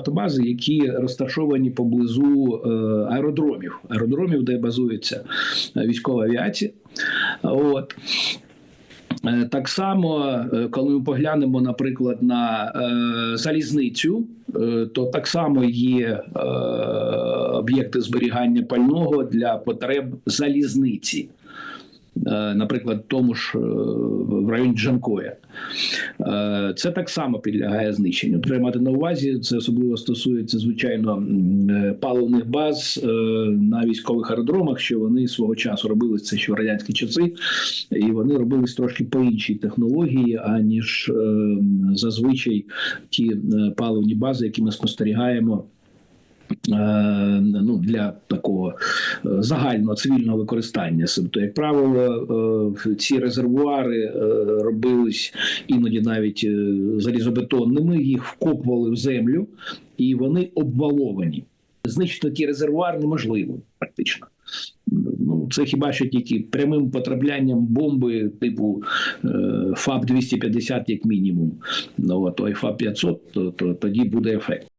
нафтобази, які розташовані поблизу е, аеродромів, аеродромів, де базується е, військова авіація. От. Е, Так само, коли ми поглянемо, наприклад, на залізницю, то так само є об'єкти зберігання пального для потреб залізниці. Е, Наприклад, тому ж е, в районі Джанкоя. Е, Це так само підлягає знищенню. Треба мати на увазі, це особливо стосується, звичайно, паливних баз на військових аеродромах, що вони свого часу робили це ще в радянські часи, і вони робились трошки по іншій технології, аніж зазвичай ті паливні бази, які ми спостерігаємо. Е, Ну, для такого е, загального цивільного використання. Тобто, як правило, е, ці резервуари робились іноді навіть залізобетонними, їх вкопували в землю, і вони обваловані. Знищити ті резервуари неможливо практично. Ну, це хіба що тільки прямим потраплянням бомби типу ФАБ 250 як мінімум. Ну, а той ФАБ 500, то, то тоді буде ефект.